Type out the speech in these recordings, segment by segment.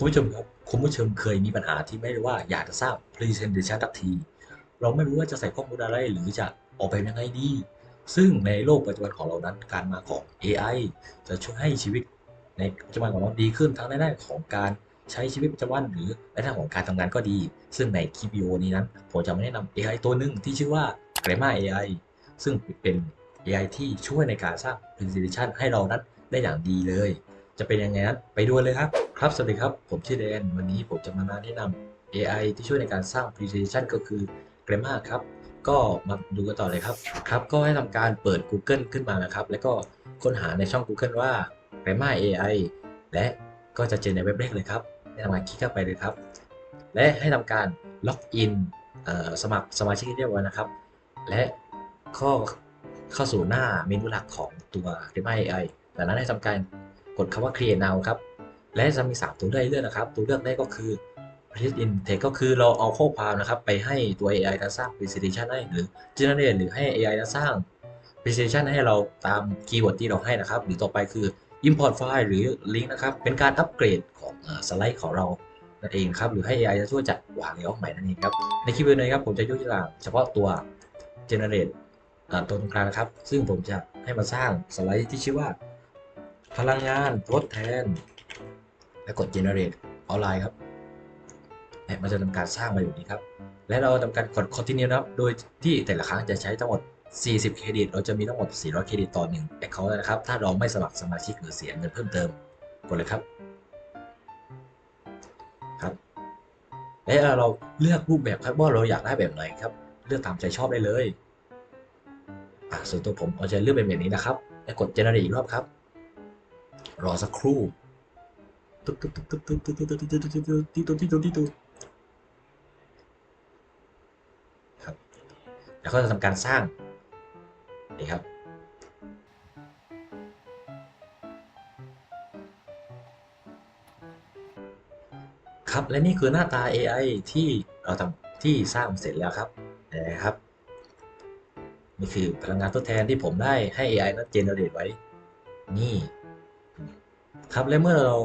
คุณผู้ชมครับคุณผู้ชมเคยมีปัญหาที่ไม่รู้ว่าอยากจะสร้าง presentation ทักที เราไม่รู้ว่าจะใส่ข้อมูลอะไรหรือจะออกแบบยังไงดี ซึ่งในโลกปัจจุบันของเรานั้นการมาของ AI จะช่วยให้ชีวิตในปัจจุบันของเราดีขึ้นทั้งในด้านของการใช้ชีวิตประจำวันหรือในด้านของการทำงานก็ดี ซึ่งในคลิปวิดีโอนี้นั้นผมจะมาแนะนำ AI ตัวหนึ่งที่ชื่อว่า Grammar AI ซึ่งเป็น AI ที่ช่วยในการสร้าง presentation ให้เรานั้นได้อย่างดีเลย จะเป็นยังไงนั้นไปดูเลยครับ ครับ สวัสดีครับ ผมชื่อแดน วันนี้ผมจะมาแนะนำ AI ที่ช่วยในการสร้าง presentation ก็คือ Grammar ครับ ก็มาดูกันต่อเลยครับ ครับ ก็ให้ทำการเปิด Google ขึ้นมานะครับ แล้วก็ค้นหาในช่อง Google ว่า Grammar AI และก็จะเจอในเว็บแรกเลยครับ ให้ทำการคลิกเข้าไปเลยครับ และให้ทำการล็อกอินสมัครสมาชิกเรียบร้อยนะครับ และข้อเข้าสู่หน้าเมนูหลักของตัว Grammar AI จากนั้นให้ทำการ กดคำว่า create now ครับ และจะมี 3 ตัวเลือกเลือกนะครับ ตัวเลือกแรกก็คือ Print in text ก็คือเราเอาข้อความนะครับไปให้ตัว AI นั้นสร้าง presentation ให้หรือ generate หรือให้ AI นั้นสร้าง presentation ให้เราตามคีย์เวิร์ดที่เราให้นะครับ หรือต่อไปคือ import file หรือ link นะครับ เป็นการอัปเกรดของสไลด์ของเรานั่นเองครับ หรือให้ AI จะช่วยจัดวางเลเยอร์ใหม่นั่นเองครับ ในคลิปวิดีโอนี้ครับผมจะยกตัวอย่างเฉพาะตัว generate ตัวตรงกลางนะครับ ซึ่งผมจะให้มาสร้างสไลด์ที่ชื่อว่า พลังงานทดแทน และกด generate ออนไลน์ครับและมันจะทำการสร้างมาอยู่นี้ครับ และเราทำการกด continue นะครับ โดยที่แต่ละครั้งจะใช้ทั้งหมด 40 เครดิต เราจะมีทั้งหมด 400 เครดิตต่อ1 account นะครับ ถ้าเราไม่สมัครสมาชิกหรือเสียเงินเพิ่มเติม กดเลยครับ ครับ และเราเลือกรูปแบบครับว่าเราอยากได้แบบไหนครับ เลือกตามใจชอบได้เลย อะส่วนตัวผมเอาจะเลือกเป็นแบบนี้นะครับ และกด generate อีกรอบครับ รอสักครู่ตุ๊ดตุ๊ดตุ๊ดตุ๊ดตุ๊ดตุ๊ดตุ๊ดตุ๊ดตุ๊ดตุ๊ดตุ๊ดตุ๊ดตุ๊ดครับแล้วก็จะทำการสร้างนี่ครับครับและนี่คือหน้าตา AI ที่เราทำที่สร้างเสร็จแล้วครับนะครับนี่คือพลังงานทดแทนที่ผมได้ให้ AI นั้นเจเนเรตไว้ นี่ ครับและเมื่อเรา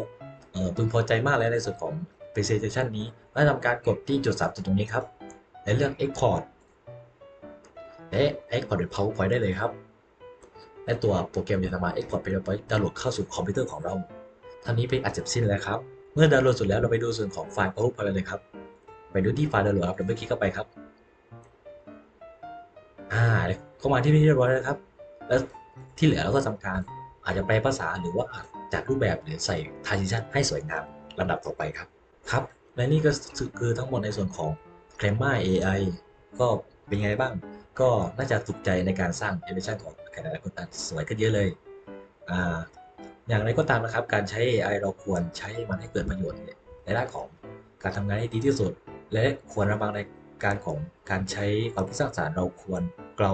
เออพึงพอใจมากแล้วในส่วนของ presentation นี้เราทำการกดที่จุด3จุดตรงนี้ครับและเลือก export และ export เป็น powerpoint ได้เลยครับ และตัวโปรแกรมจะทำมา export เป็น powerpoint ดาวน์โหลดเข้าสู่คอมพิวเตอร์ของเราท่านี้เป็นอันเสร็จสิ้นแล้วครับ เมื่อดาวน์โหลดเสร็จแล้วเราไปดูส่วนของไฟล์ powerpoint เลยครับ ไปดูที่ไฟล์ดาวน์โหลดครับดับเบิลคลิกเข้าไปครับอ่าเข้ามาที่นี่เรียบร้อยแล้วครับ แล้วที่เหลือเราก็ทำการอาจจะแปลภาษาหรือว่า จัดรูปแบบหรือใส่ transition ให้สวยงามลำดับต่อไปครับครับ และนี่ก็คือทั้งหมดในส่วนของ Grammar AI ก็เป็นไงบ้าง ก็น่าจะถูกใจในการสร้าง animation ของใครหลาคนอาจสวยขึ้นเยอะเลยอ่าอย่างไรก็ตามนะครับ การใช้ AI เราควรใช้มันให้เกิดประโยชน์ในด้านของการทำงานให้ดีที่สุด และควรระวังในการของการใช้ความคิดสร้างสรรค์เราควรเกลา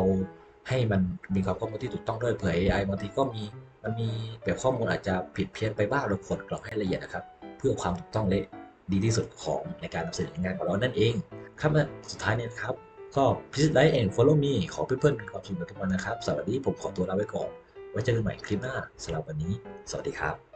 ให้มันมีความข้อมูลที่ถูกต้องด้วยเผื่อ AI บางทีก็มี มันมีแบบข้อมูลอาจจะผิดเพี้ยนไปบ้างเราควรกรอกให้ละเอียดนะครับ เพื่อความถูกต้องและดีที่สุดของในการนำเสนองานของเรานั่นเองครับสุดท้ายเนี่ยนะครับ ก็ please like and follow me ขอเพื่อนๆมีความสุขกับทุกวันนะครับ สวัสดีผมขอตัวลาไปก่อน ไว้เจอกันใหม่คลิปหน้าสำหรับวันนี้ สวัสดีครับ